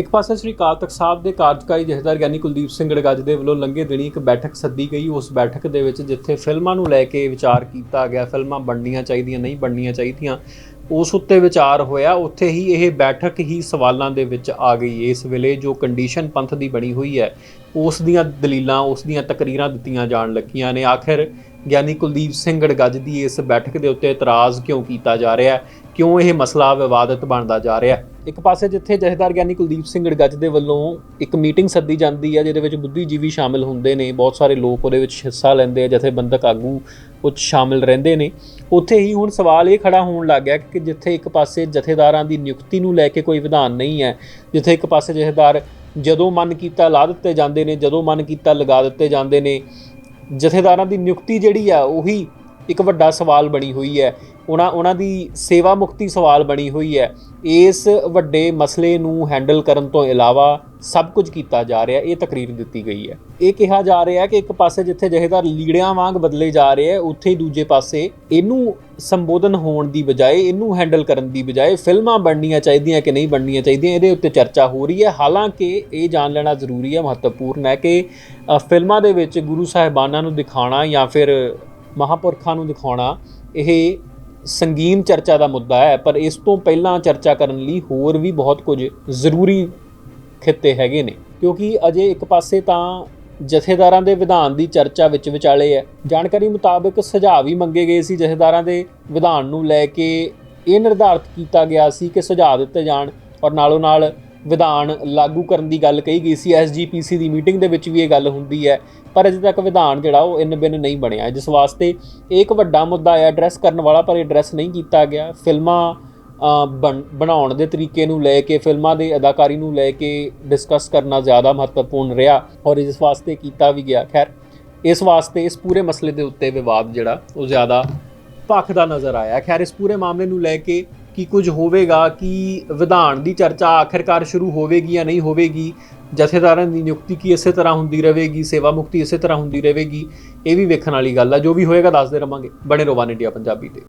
ਇੱਕ ਪਾਸੇ ਸ੍ਰੀ ਅਕਾਲ ਤਖਤ ਸਾਹਿਬ ਦੇ ਕਾਰਜਕਾਰੀ ਜਥੇਦਾਰ ਗਿਆਨੀ ਕੁਲਦੀਪ ਸਿੰਘ ਗੜਗੱਜ ਦੇ ਵੱਲੋਂ ਲੰਘੇ ਦਿਨੀ ਇੱਕ ਬੈਠਕ ਸੱਦੀ ਗਈ। ਉਸ ਬੈਠਕ ਦੇ ਵਿੱਚ ਜਿੱਥੇ ਫਿਲਮਾਂ ਨੂੰ ਲੈ ਕੇ ਵਿਚਾਰ ਕੀਤਾ ਗਿਆ, ਫਿਲਮਾਂ ਬਣਨੀਆਂ ਚਾਹੀਦੀਆਂ, ਨਹੀਂ ਬਣਨੀਆਂ ਚਾਹੀਦੀਆਂ, ਉਸ ਉੱਤੇ ਵਿਚਾਰ ਹੋਇਆ। ਉੱਥੇ ਹੀ ਇਹ ਬੈਠਕ ਹੀ ਸਵਾਲਾਂ ਦੇ ਵਿੱਚ ਆ ਗਈ। ਇਸ ਵੇਲੇ ਜੋ ਕੰਡੀਸ਼ਨ ਪੰਥ ਦੀ ਬਣੀ ਹੋਈ ਹੈ, ਉਸ ਦੀਆਂ ਦਲੀਲਾਂ, ਉਸ ਦੀਆਂ ਤਕਰੀਰਾਂ ਦਿੱਤੀਆਂ ਜਾਣ ਲੱਗੀਆਂ ਨੇ। ਆਖਿਰ ਗਿਆਨੀ ਕੁਲਦੀਪ ਸਿੰਘ ਗੜਗੱਜ ਦੀ ਇਸ ਬੈਠਕ ਦੇ ਉੱਤੇ ਇਤਰਾਜ਼ ਕਿਉਂ ਕੀਤਾ ਜਾ ਰਿਹਾ ਹੈ? ਕਿਉਂ ਇਹ ਮਸਲਾ ਵਿਵਾਦਤ ਬਣਦਾ ਜਾ ਰਿਹਾ ਹੈ? ਇੱਕ ਪਾਸੇ ਜਿੱਥੇ ਜਥੇਦਾਰ ਗਿਆਨੀ ਕੁਲਦੀਪ ਸਿੰਘ ਗੜਗੱਜ ਦੇ ਵੱਲੋਂ ਇੱਕ ਮੀਟਿੰਗ ਸੱਦੀ ਜਾਂਦੀ ਹੈ, ਜਿਹਦੇ ਵਿੱਚ ਬੁੱਧੀਜੀਵੀ ਸ਼ਾਮਿਲ ਹੁੰਦੇ ਨੇ, ਬਹੁਤ ਸਾਰੇ ਲੋਕ ਉਹਦੇ ਵਿੱਚ ਹਿੱਸਾ ਲੈਂਦੇ ਆ, ਜਥੇਬੰਦਕ ਆਗੂ ਉਹ ਸ਼ਾਮਿਲ ਰਹਿੰਦੇ ਨੇ। ਉੱਥੇ ਹੀ ਹੁਣ ਸਵਾਲ ਇਹ ਖੜਾ ਹੋਣ ਲੱਗ ਗਿਆ ਕਿ ਜਿੱਥੇ ਇੱਕ ਪਾਸੇ ਜਥੇਦਾਰਾਂ ਦੀ ਨਿਯੁਕਤੀ ਨੂੰ ਲੈ ਕੇ ਕੋਈ ਵਿਧਾਨ ਨਹੀਂ ਹੈ, ਜਿੱਥੇ ਇੱਕ ਪਾਸੇ ਜਥੇਦਾਰ ਜਦੋਂ ਮਨ ਕੀਤਾ ਲਾ ਦਿੱਤੇ ਜਾਂਦੇ ਨੇ, ਜਦੋਂ ਮਨ ਕੀਤਾ ਲਗਾ ਦਿੱਤੇ ਜਾਂਦੇ ਨੇ ਜਥੇਦਾਰਾਂ ਦੀ ਨਿਯੁਕਤੀ ਜਿਹੜੀ ਆ ਉਹੀ ਇੱਕ ਵੱਡਾ ਸਵਾਲ ਬਣੀ ਹੋਈ ਹੈ। ਉਹਨਾਂ ਉਹਨਾਂ ਦੀ ਸੇਵਾ ਮੁਕਤੀ ਸਵਾਲ ਬਣੀ ਹੋਈ ਹੈ। ਇਸ ਵੱਡੇ ਮਸਲੇ ਨੂੰ ਹੈਂਡਲ ਕਰਨ ਤੋਂ ਇਲਾਵਾ ਸਭ ਕੁਝ ਕੀਤਾ ਜਾ ਰਿਹਾ, ਇਹ ਤਕਰੀਰ ਦਿੱਤੀ ਗਈ ਹੈ। ਇਹ ਕਿਹਾ ਜਾ ਰਿਹਾ ਕਿ ਇੱਕ ਪਾਸੇ ਜਿੱਥੇ ਜਥੇਦਾਰ ਲੀੜਿਆਂ ਵਾਂਗ ਬਦਲੇ ਜਾ ਰਹੇ ਹੈ, ਉੱਥੇ ਹੀ ਦੂਜੇ ਪਾਸੇ ਇਹਨੂੰ ਸੰਬੋਧਨ ਹੋਣ ਦੀ ਬਜਾਏ, ਇਹਨੂੰ ਹੈਂਡਲ ਕਰਨ ਦੀ ਬਜਾਏ ਫਿਲਮਾਂ ਬਣਨੀਆਂ ਚਾਹੀਦੀਆਂ ਕਿ ਨਹੀਂ ਬਣਨੀਆਂ ਚਾਹੀਦੀਆਂ, ਇਹਦੇ ਉੱਤੇ ਚਰਚਾ ਹੋ ਰਹੀ ਹੈ। ਹਾਲਾਂਕਿ ਇਹ ਜਾਣ ਲੈਣਾ ਜ਼ਰੂਰੀ ਹੈ, ਮਹੱਤਵਪੂਰਨ ਹੈ ਕਿ ਫਿਲਮਾਂ ਦੇ ਵਿੱਚ ਗੁਰੂ ਸਾਹਿਬਾਨਾਂ ਨੂੰ ਦਿਖਾਉਣਾ ਜਾਂ ਫਿਰ ਮਹਾਪੁਰਖਾਂ ਨੂੰ ਦਿਖਾਉਣਾ ਇਹ ਸੰਗੀਨ ਚਰਚਾ ਦਾ ਮੁੱਦਾ ਹੈ, ਪਰ ਇਸ ਤੋਂ ਪਹਿਲਾਂ ਚਰਚਾ ਕਰਨ ਲਈ ਹੋਰ ਵੀ ਬਹੁਤ ਕੁਝ ਜ਼ਰੂਰੀ ਖਿੱਤੇ ਹੈਗੇ ਨੇ। ਕਿਉਂਕਿ ਅਜੇ ਇੱਕ ਪਾਸੇ ਤਾਂ ਜਥੇਦਾਰਾਂ ਦੇ ਵਿਧਾਨ ਦੀ ਚਰਚਾ ਵਿੱਚ ਵਿਚਾਲੇ ਹੈ। ਜਾਣਕਾਰੀ ਮੁਤਾਬਕ ਸੁਝਾਅ ਵੀ ਮੰਗੇ ਗਏ ਸੀ ਜਥੇਦਾਰਾਂ ਦੇ ਵਿਧਾਨ ਨੂੰ ਲੈ ਕੇ। ਇਹ ਨਿਰਧਾਰਤ ਕੀਤਾ ਗਿਆ ਸੀ ਕਿ ਸੁਝਾਅ ਦਿੱਤੇ ਜਾਣ ਔਰ ਨਾਲੋਂ ਨਾਲ ਵਿਧਾਨ ਲਾਗੂ ਕਰਨ ਦੀ ਗੱਲ ਕਹੀ ਗਈ ਸੀ। ਐਸਜੀਪੀਸੀ ਦੀ ਮੀਟਿੰਗ ਦੇ ਵਿੱਚ ਵੀ ਇਹ ਗੱਲ ਹੁੰਦੀ ਹੈ। ਪਰ ਅਜੇ ਤੱਕ ਵਿਧਾਨ ਜਿਹੜਾ ਉਹ ਇਨ ਬਿਨ ਨਹੀਂ ਬਣਿਆ। ਜਿਸ ਵਾਸਤੇ ਇਹ ਇੱਕ ਵੱਡਾ ਮੁੱਦਾ ਹੈ ਐਡਰੈਸ ਕਰਨ ਵਾਲਾ, ਪਰ ਐਡਰੈਸ ਨਹੀਂ ਕੀਤਾ ਗਿਆ। ਫਿਲਮਾਂ ਬਣ- ਬਣਾਉਣ ਦੇ ਤਰੀਕੇ ਨੂੰ ਲੈ ਕੇ, ਫਿਲਮਾਂ ਦੇ ਅਦਾਕਾਰੀ ਨੂੰ ਲੈ ਕੇ ਡਿਸਕਸ ਕਰਨਾ ਜ਼ਿਆਦਾ ਮਹੱਤਵਪੂਰਨ ਰਿਹਾ ਔਰ ਇਸ ਵਾਸਤੇ ਕੀਤਾ ਵੀ ਗਿਆ। ਖੈਰ, ਇਸ ਵਾਸਤੇ ਇਸ ਪੂਰੇ ਮਸਲੇ ਦੇ ਉੱਤੇ ਵਿਵਾਦ ਜਿਹੜਾ ਉਹ ਜ਼ਿਆਦਾ ਭਖਦਾ ਨਜ਼ਰ ਆਇਆ। ਖੈਰ, ਇਸ ਪੂਰੇ ਮਾਮਲੇ ਨੂੰ ਲੈ ਕੇ ਕੀ ਕੁਝ ਹੋਵੇਗਾ, ਕਿ ਵਿਧਾਨ ਦੀ ਚਰਚਾ ਆਖਿਰਕਾਰ ਸ਼ੁਰੂ ਹੋਵੇਗੀ ਜਾਂ ਨਹੀਂ ਹੋਵੇਗੀ, ਜਥੇਦਾਰਾਂ ਦੀ ਨਿਯੁਕਤੀ ਕੀ ਇਸੇ ਤਰ੍ਹਾਂ ਹੁੰਦੀ ਰਹੇਗੀ, ਸੇਵਾ ਮੁਕਤੀ ਇਸੇ ਤਰ੍ਹਾਂ ਹੁੰਦੀ ਰਹੇਗੀ, ਇਹ ਵੀ ਵੇਖਣ ਵਾਲੀ ਗੱਲ ਆ। ਜੋ ਵੀ ਹੋਏਗਾ, ਦੱਸਦੇ ਰਵਾਂਗੇ। ਬਣੇ ਰੋਵਾਨ ਇੰਡੀਆ ਪੰਜਾਬੀ ਤੇ।